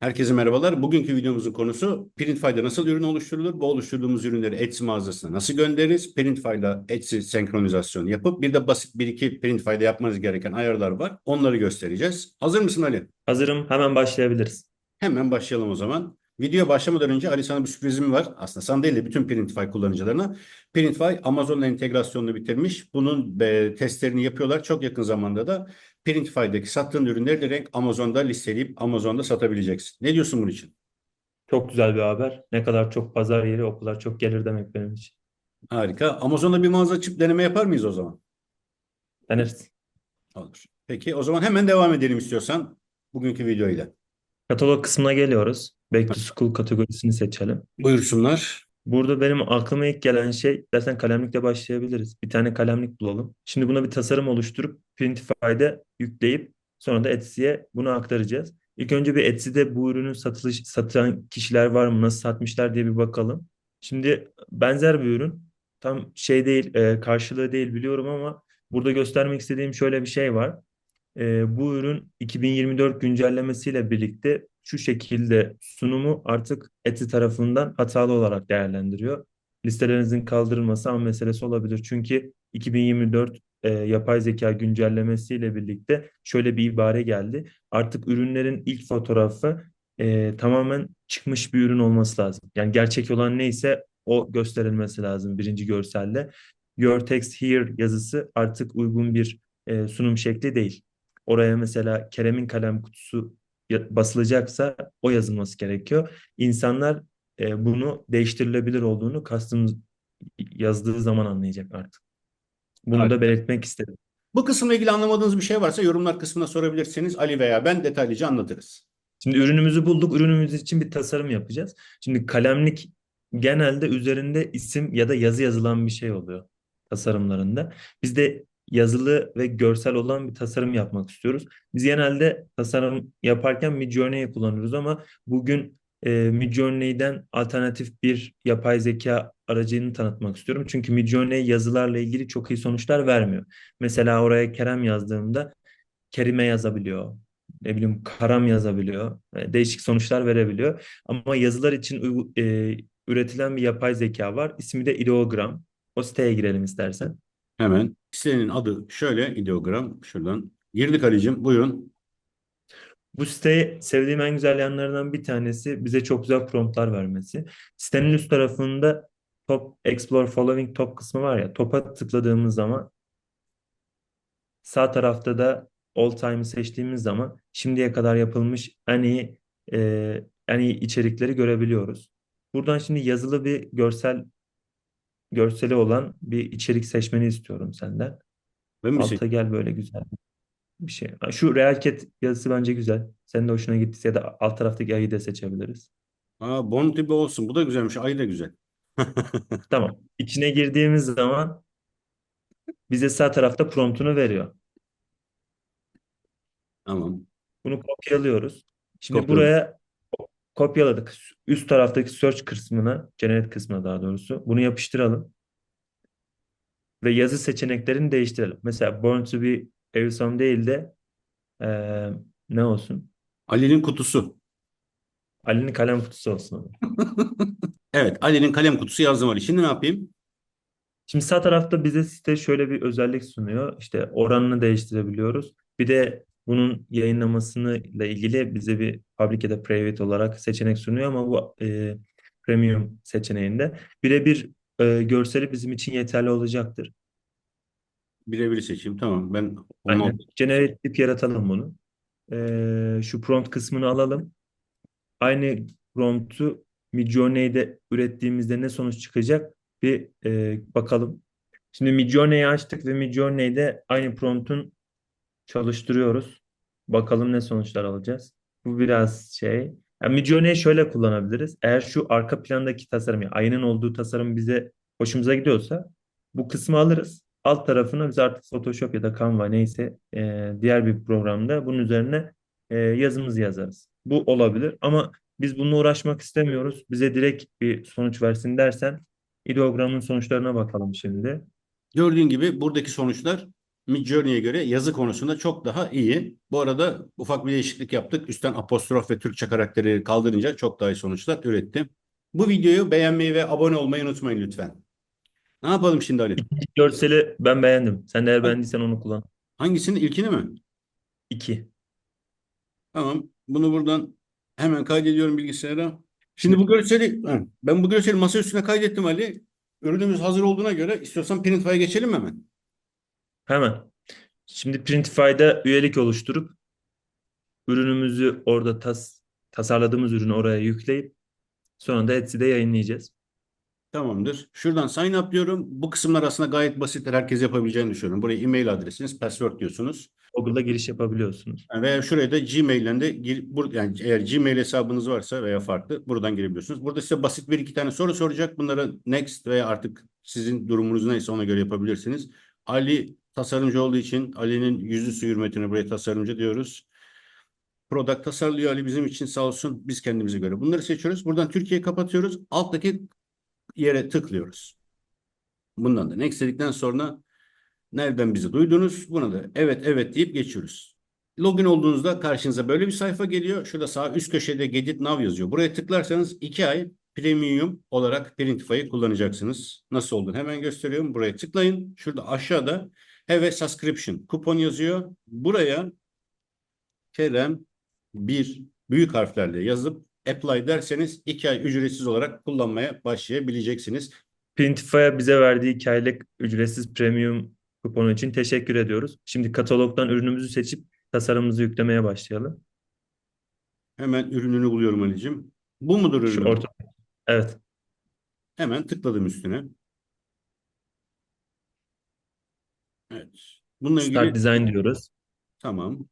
Herkese merhabalar. Bugünkü videomuzun konusu Printify'da nasıl ürün oluşturulur? Bu oluşturduğumuz ürünleri Etsy mağazasına nasıl göndeririz? Printify'da Etsy senkronizasyon yapıp bir de basit bir iki Printify'da yapmanız gereken ayarlar var. Onları göstereceğiz. Hazır mısın Ali? Hazırım. Hemen başlayabiliriz. Hemen başlayalım o zaman. Videoya başlamadan önce Ali sana bir sürprizim var. Aslında sana değil de bütün Printify kullanıcılarına. Printify Amazon'la entegrasyonunu bitirmiş. Bunun e, testlerini yapıyorlar. Çok yakın zamanda da Printify'daki sattığın ürünleri direkt Amazon'da listeleyip Amazon'da satabileceksin. Ne diyorsun bunun için? Çok güzel bir haber. Ne kadar çok pazar yeri o kadar çok gelir demek benim için. Harika. Amazon'da bir mağaza açıp deneme yapar mıyız o zaman? Deneriz. Olur. Peki o zaman hemen devam edelim istiyorsan bugünkü videoyla. Katalog kısmına geliyoruz. Back to School kategorisini seçelim. Buyursunlar. Burada benim aklıma ilk gelen şey, dersen kalemlikle başlayabiliriz. Bir tane kalemlik bulalım. Şimdi buna bir tasarım oluşturup Printify'de yükleyip sonra da Etsy'ye bunu aktaracağız. İlk önce bir Etsy'de bu ürünü satılış, satan kişiler var mı, nasıl satmışlar diye bir bakalım. Şimdi benzer bir ürün. Tam şey değil, e, karşılığı değil biliyorum ama burada göstermek istediğim şöyle bir şey var. E, bu ürün 2024 güncellemesiyle birlikte şu şekilde sunumu artık Etsy tarafından hatalı olarak değerlendiriyor. Listelerinizin kaldırılması an meselesi olabilir. Çünkü 2024 e, yapay zeka güncellemesiyle birlikte şöyle bir ibare geldi. Artık ürünlerin ilk fotoğrafı e, tamamen çıkmış bir ürün olması lazım. Yani gerçek olan neyse o gösterilmesi lazım birinci görselde. Your text here yazısı artık uygun bir e, sunum şekli değil. Oraya mesela Kerem'in kalem kutusu basılacaksa o yazılması gerekiyor. İnsanlar e, bunu değiştirilebilir olduğunu custom yazdığı zaman anlayacak artık. Bunu Harika. da belirtmek istedim. Bu kısımla ilgili anlamadığınız bir şey varsa yorumlar kısmına sorabilirsiniz. Ali veya ben detaylıca anlatırız. Şimdi ürünümüzü bulduk. Ürünümüz için bir tasarım yapacağız. Şimdi kalemlik genelde üzerinde isim ya da yazı yazılan bir şey oluyor tasarımlarında. Biz de yazılı ve görsel olan bir tasarım yapmak istiyoruz. Biz genelde tasarım yaparken Midjourney'i kullanıyoruz ama bugün e, Midjourney'den alternatif bir yapay zeka aracını tanıtmak istiyorum. Çünkü Midjourney yazılarla ilgili çok iyi sonuçlar vermiyor. Mesela oraya Kerem yazdığımda Kerime yazabiliyor ne bileyim karam yazabiliyor. E, Değişik sonuçlar verebiliyor. Ama yazılar için e, üretilen bir yapay zeka var. İsmi de ideogram. O siteye girelim istersen. Hemen sitenin adı şöyle ideogram şuradan. Girdik Ali'cim buyurun. Bu siteyi sevdiğim en güzel yanlarından bir tanesi bize çok güzel promptlar vermesi. Sitenin üst tarafında Top Explore Following Top kısmı var ya. Top'a tıkladığımız zaman Sağ tarafta da all time'ı seçtiğimiz zaman şimdiye kadar yapılmış en iyi e, en iyi içerikleri görebiliyoruz. Buradan şimdi yazılı bir görsel görseli olan bir içerik seçmeni istiyorum senden. Ben mi Alta seçeyim? gel böyle güzel bir şey. Ha, Şu Realcat yazısı bence güzel. Senin de hoşuna gittiyse ya da alt taraftaki ayı da seçebiliriz. Aa, Bon tipi olsun. Bu da güzelmiş. Ay da güzel. Tamam. İçine girdiğimiz zaman bize sağ tarafta promptunu veriyor. Tamam. Bunu kopyalıyoruz. Şimdi Kopyaladım. buraya kopyaladık. Üst taraftaki search kısmına, generate kısmına daha doğrusu. Bunu yapıştıralım. Ve yazı seçeneklerini değiştirelim. Mesela born to be awesome değil de eee, ne olsun? Ali'nin kutusu. Ali'nin kalem kutusu olsun. Evet, Ali'nin kalem kutusu yazdım Ali. Şimdi ne yapayım? Şimdi sağ tarafta bize site şöyle bir özellik sunuyor. İşte oranını değiştirebiliyoruz. Bir de bunun yayınlamasını ile ilgili bize bir public ya da private olarak seçenek sunuyor ama bu e, premium seçeneğinde birebir e, görseli bizim için yeterli olacaktır. Birebir seçeyim. Tamam. Ben onu Aynen. Generate tip yaratalım bunu. E, şu prompt kısmını alalım. Aynı promptu Midjourney'de ürettiğimizde ne sonuç çıkacak bir e, bakalım. Şimdi Midjourney'i açtık ve Midjourney'de aynı promptun çalıştırıyoruz. Bakalım ne sonuçlar alacağız. Bu biraz şey. Yani Midjourney'i şöyle kullanabiliriz. Eğer şu arka plandaki tasarım, yani ayının olduğu tasarım bize hoşumuza gidiyorsa bu kısmı alırız. Alt tarafına biz artık Photoshop ya da Canva neyse e, diğer bir programda bunun üzerine e, yazımızı yazarız. Bu olabilir ama biz bununla uğraşmak istemiyoruz. Bize direkt bir sonuç versin dersen ideogramın sonuçlarına bakalım şimdi. Gördüğün gibi buradaki sonuçlar Midjourney'e göre yazı konusunda çok daha iyi. Bu arada ufak bir değişiklik yaptık. Üstten apostrof ve Türkçe karakteri kaldırınca çok daha iyi sonuçlar üretti. Bu videoyu beğenmeyi ve abone olmayı unutmayın lütfen. Ne yapalım şimdi Ali? Görseli ben beğendim. Sen de eğer beğendiysen onu kullan. Hangisini? İlkini mi? 2. Tamam. Bunu buradan hemen kaydediyorum bilgisayara. Şimdi bu görseli ben bu görseli masa üstüne kaydettim Ali. Ürünümüz hazır olduğuna göre istiyorsan Printify'a geçelim mi hemen? Hemen. Şimdi Printify'da üyelik oluşturup ürünümüzü orada tas tasarladığımız ürünü oraya yükleyip sonra da Etsy'de yayınlayacağız. Tamamdır. Şuradan sign up diyorum. Bu kısımlar aslında gayet basit. Herkes yapabileceğini düşünüyorum. Buraya e-mail adresiniz, password diyorsunuz. Google'da giriş yapabiliyorsunuz. Yani Veya şuraya da Gmail'den de gir, bur, yani eğer Gmail hesabınız varsa veya farklı buradan girebiliyorsunuz. Burada size basit bir iki tane soru soracak. Bunları next veya artık sizin durumunuz neyse ona göre yapabilirsiniz. Ali tasarımcı olduğu için Ali'nin yüzü su hürmetine buraya tasarımcı diyoruz. Product tasarlıyor Ali bizim için sağ olsun. Biz kendimize göre. Bunları seçiyoruz. Buradan Türkiye'yi kapatıyoruz. Alttaki yere tıklıyoruz. Bundan da next dedikten sonra nereden bizi duydunuz? Buna da evet evet deyip geçiyoruz. Login olduğunuzda karşınıza böyle bir sayfa geliyor. Şurada sağ üst köşede Get Now yazıyor. Buraya tıklarsanız 2 ay premium olarak Printify'ı kullanacaksınız. Nasıl olduğunu hemen gösteriyorum. Buraya tıklayın. Şurada aşağıda Have a subscription kupon yazıyor. Buraya Kerem 1 büyük harflerle yazıp apply derseniz 2 ay ücretsiz olarak kullanmaya başlayabileceksiniz. Printify'a bize verdiği 2 aylık ücretsiz premium kuponu için teşekkür ediyoruz. Şimdi katalogdan ürünümüzü seçip tasarımımızı yüklemeye başlayalım. Hemen ürününü buluyorum Ali'cim. Bu mudur ürün? orta. Evet. Hemen tıkladım üstüne. Evet. Bununla ilgili Start Design diyoruz. tamam.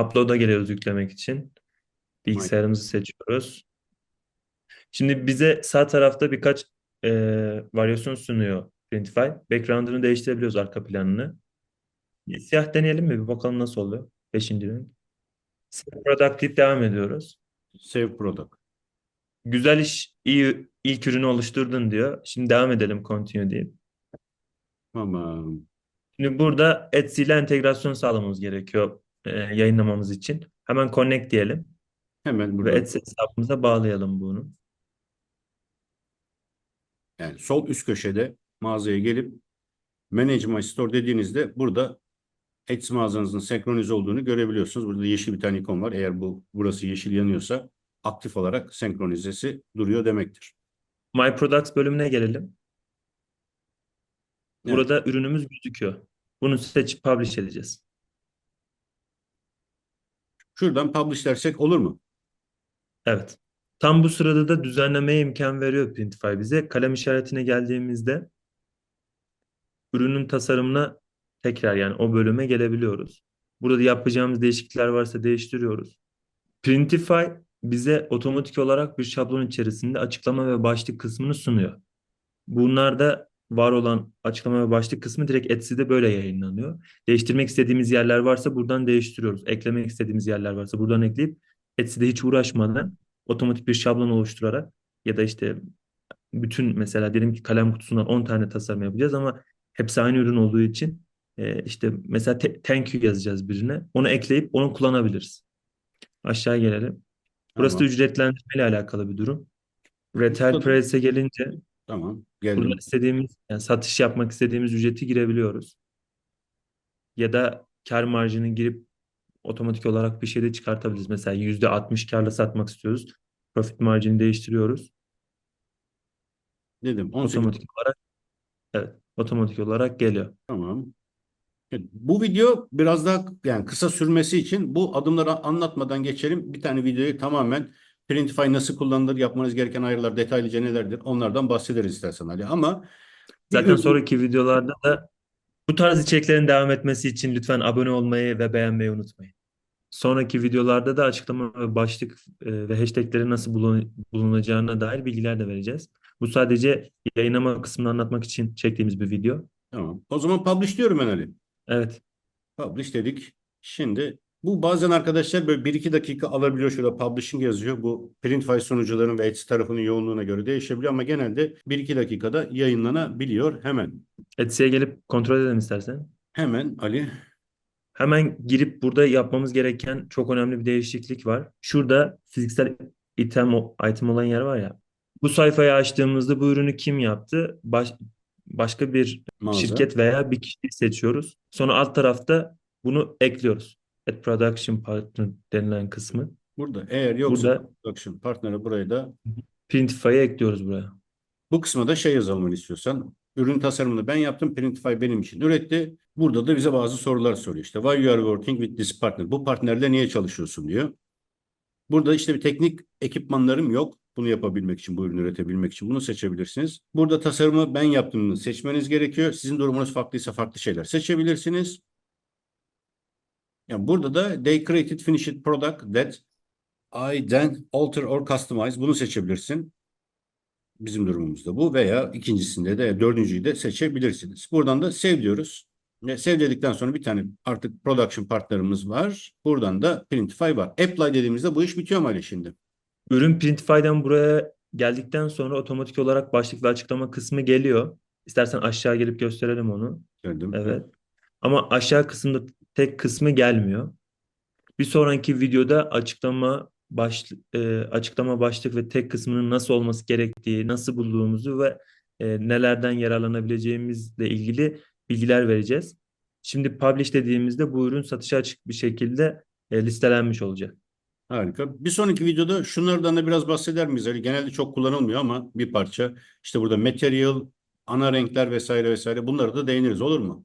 Upload'a geliyoruz yüklemek için. Bilgisayarımızı seçiyoruz. Şimdi bize sağ tarafta birkaç e, varyasyon sunuyor Printify. Background'ını değiştirebiliyoruz arka planını. Siyah deneyelim mi? Bir bakalım nasıl oluyor. Beşinci renk. Save Product deyip devam ediyoruz. Save product. Güzel iş, iyi ilk ürünü oluşturdun diyor. Şimdi devam edelim continue deyip. Tamam. Şimdi burada Etsy ile entegrasyon sağlamamız gerekiyor e, yayınlamamız için. Hemen connect diyelim Hemen ve buradan. Etsy hesabımıza bağlayalım bunu. Yani sol üst köşede mağazaya gelip Manage My Store dediğinizde burada Etsy mağazanızın senkronize olduğunu görebiliyorsunuz. Burada yeşil bir tane ikon var. Eğer bu burası yeşil yanıyorsa aktif olarak senkronizesi duruyor demektir. My Products bölümüne gelelim. Evet. Burada ürünümüz gözüküyor. Bunu seçip publish edeceğiz. Şuradan publish dersek olur mu? Evet. Tam bu sırada da düzenlemeye imkan veriyor Printify bize. Kalem işaretine geldiğimizde ürünün tasarımına tekrar yani o bölüme gelebiliyoruz. Burada yapacağımız değişiklikler varsa değiştiriyoruz. Printify bize otomatik olarak bir şablon içerisinde açıklama ve başlık kısmını sunuyor. Bunlarda var olan açıklama ve başlık kısmı direkt Etsy'de böyle yayınlanıyor. Değiştirmek istediğimiz yerler varsa buradan değiştiriyoruz. Eklemek istediğimiz yerler varsa buradan ekleyip Etsy'de hiç uğraşmadan otomatik bir şablon oluşturarak ya da işte bütün mesela diyelim ki kalem kutusundan 10 tane tasarım yapacağız ama hepsi aynı ürün olduğu için e, işte mesela te- thank you yazacağız birine. Onu ekleyip onu kullanabiliriz. Aşağı gelelim. Burası da Tamam. ücretlendirme ile alakalı bir durum. Retail price'e gelince Tamam. Geldim. istediğimiz yani satış yapmak istediğimiz ücreti girebiliyoruz. Ya da kar marjını girip otomatik olarak bir şey de çıkartabiliriz. Mesela %60 karla satmak istiyoruz. Profit marjini değiştiriyoruz. Dedim 18 Otomatik olarak evet, otomatik olarak geliyor. Tamam. Bu video biraz daha yani kısa sürmesi için bu adımları anlatmadan geçelim. Bir tane videoyu tamamen Printify nasıl kullanılır, yapmanız gereken ayarlar detaylıca nelerdir onlardan bahsederiz istersen Ali. Ama Zaten sonraki videolarda da bu tarz içeriklerin devam etmesi için lütfen abone olmayı ve beğenmeyi unutmayın. Sonraki videolarda da açıklama ve başlık e, ve hashtagleri nasıl bulun- bulunacağına dair bilgiler de vereceğiz. Bu sadece yayınlama kısmını anlatmak için çektiğimiz bir video. Tamam. O zaman publish diyorum ben Ali. Evet. Publish dedik. Şimdi bu bazen arkadaşlar böyle 1-2 dakika alabiliyor. Şurada publishing yazıyor. Bu Printify sunucuların ve Etsy tarafının yoğunluğuna göre değişebiliyor ama genelde 1-2 dakikada yayınlanabiliyor hemen. Etsy'ye gelip kontrol edelim istersen. Hemen Ali Hemen girip burada yapmamız gereken çok önemli bir değişiklik var. Şurada fiziksel item, item olan yer var ya. Bu sayfayı açtığımızda bu ürünü kim yaptı? Baş, başka bir mağaza. şirket veya bir kişiyi seçiyoruz. Sonra alt tarafta bunu ekliyoruz. Add Production Partner denilen kısmı. Burada eğer yoksa Burada production partneri burayı da Printify'ı ekliyoruz buraya. bu kısma da şey yazalım istiyorsan. Ürün tasarımını ben yaptım. Printify benim için üretti. Burada da bize bazı sorular soruyor. İşte why you are working with this partner? Bu partnerle niye çalışıyorsun diyor. Burada işte bir teknik ekipmanlarım yok. Bunu yapabilmek için, bu ürünü üretebilmek için bunu seçebilirsiniz. Burada tasarımı ben yaptığımı seçmeniz gerekiyor. Sizin durumunuz farklıysa farklı şeyler seçebilirsiniz. Yani burada da they created finished product that I then alter or customize bunu seçebilirsin. Bizim durumumuzda bu veya ikincisinde de dördüncüyü de seçebilirsiniz. Buradan da save diyoruz. Ve save dedikten sonra bir tane artık production partnerimiz var. Buradan da Printify var. Apply dediğimizde bu iş bitiyor mu Ali şimdi? Ürün Printify'dan buraya geldikten sonra otomatik olarak başlık ve açıklama kısmı geliyor. İstersen aşağı gelip gösterelim onu. Gördüm. Evet. Ama aşağı kısımda tek kısmı gelmiyor. Bir sonraki videoda açıklama baş, e, açıklama başlık ve tek kısmının nasıl olması gerektiği, nasıl bulduğumuzu ve e, nelerden yararlanabileceğimizle ilgili bilgiler vereceğiz. Şimdi publish dediğimizde bu ürün satışa açık bir şekilde e, listelenmiş olacak. Harika. Bir sonraki videoda şunlardan da biraz bahseder miyiz? Ali? Genelde çok kullanılmıyor ama bir parça. İşte burada material, ana renkler vesaire vesaire bunlara da değiniriz olur mu?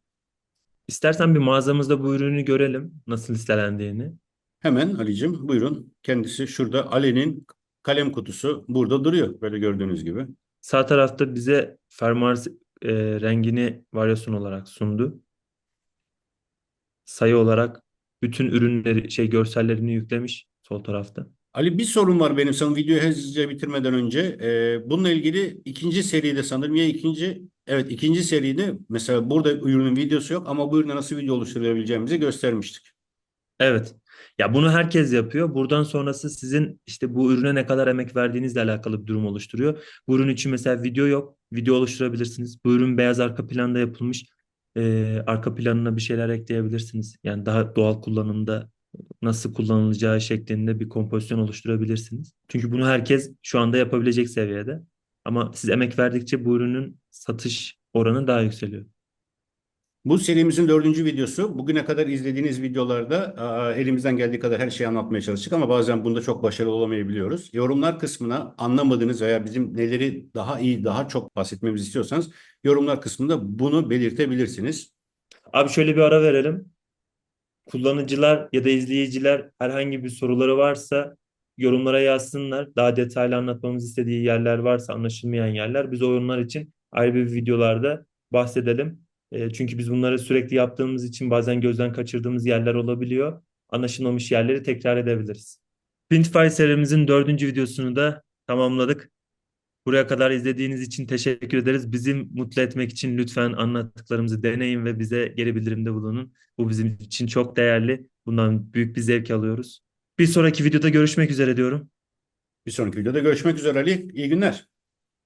İstersen bir mağazamızda bu ürünü görelim nasıl listelendiğini. Hemen Ali'cim buyurun. Kendisi şurada Ali'nin kalem kutusu burada duruyor. Böyle gördüğünüz gibi. Sağ tarafta bize fermuar e, rengini varyasyon olarak sundu. Sayı olarak bütün ürünleri şey görsellerini yüklemiş sol tarafta. Ali bir sorun var benim sana videoyu hızlıca bitirmeden önce. Ee, bununla ilgili ikinci seride sanırım ya ikinci evet ikinci seride mesela burada ürünün videosu yok ama bu ürüne nasıl video oluşturabileceğimizi göstermiştik. Evet. Ya bunu herkes yapıyor. Buradan sonrası sizin işte bu ürüne ne kadar emek verdiğinizle alakalı bir durum oluşturuyor. Bu ürün için mesela video yok. Video oluşturabilirsiniz. Bu ürün beyaz arka planda yapılmış. Ee, arka planına bir şeyler ekleyebilirsiniz. Yani daha doğal kullanımda nasıl kullanılacağı şeklinde bir kompozisyon oluşturabilirsiniz. Çünkü bunu herkes şu anda yapabilecek seviyede. Ama siz emek verdikçe bu ürünün satış oranı daha yükseliyor. Bu serimizin dördüncü videosu. Bugüne kadar izlediğiniz videolarda elimizden geldiği kadar her şeyi anlatmaya çalıştık ama bazen bunda çok başarılı olamayabiliyoruz. Yorumlar kısmına anlamadığınız veya bizim neleri daha iyi, daha çok bahsetmemizi istiyorsanız yorumlar kısmında bunu belirtebilirsiniz. Abi şöyle bir ara verelim. Kullanıcılar ya da izleyiciler herhangi bir soruları varsa yorumlara yazsınlar. Daha detaylı anlatmamız istediği yerler varsa anlaşılmayan yerler biz o yorumlar için ayrı bir videolarda bahsedelim. E, çünkü biz bunları sürekli yaptığımız için bazen gözden kaçırdığımız yerler olabiliyor. Anlaşılmamış yerleri tekrar edebiliriz. Printify serimizin dördüncü videosunu da tamamladık. Buraya kadar izlediğiniz için teşekkür ederiz. Bizi mutlu etmek için lütfen anlattıklarımızı deneyin ve bize geri bildirimde bulunun. Bu bizim için çok değerli. Bundan büyük bir zevk alıyoruz. Bir sonraki videoda görüşmek üzere diyorum. Bir sonraki videoda görüşmek üzere Ali. İyi günler.